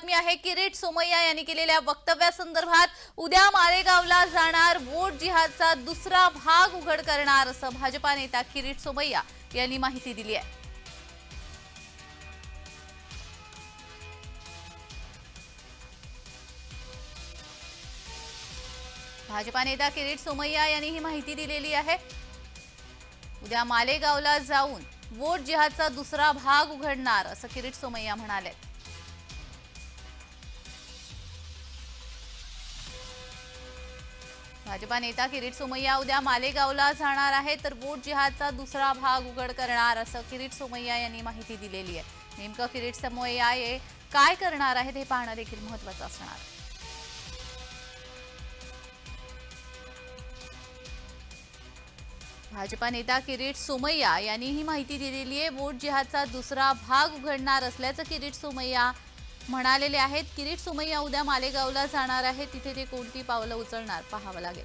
बातमी आहे किरीट सोमय्या यांनी केलेल्या वक्तव्यासंदर्भात उद्या मालेगावला जाणार वोट जिहादचा दुसरा भाग उघड करणार असं भाजपा नेता किरीट सोमय्या यांनी माहिती दिली आहे. भाजपा नेता किरीट सोमय्या यांनी ही माहिती दिलेली आहे. उद्या मालेगावला जाऊन वोट जिहादचा दुसरा भाग उघडणार असं किरीट सोमय्या म्हणाले. भाजपा नेता किरीट सोमय्या उद्या मालेगावला जाणार आहे तर वोट जिहादचा दुसरा भाग उघड करणार असं किरीट सोमय्या यांनी माहिती दिलेली आहे नेमकं किरीट सोमय्या हे काय करणार आहेत हे पाहणं देखील महत्वाचं असणार आहे. भाजपा नेता किरीट सोमय्या यांनी ही माहिती दिलेली आहे वोट जिहादचा दुसरा भाग उघडणार असल्याचं किरीट सोमय्या म्हणालेले आहेत किरीट सोमय्या उद्या मालेगावला जाणार आहे. तिथे ते कोणती पावलं उचलणार? पाहावं लागेल.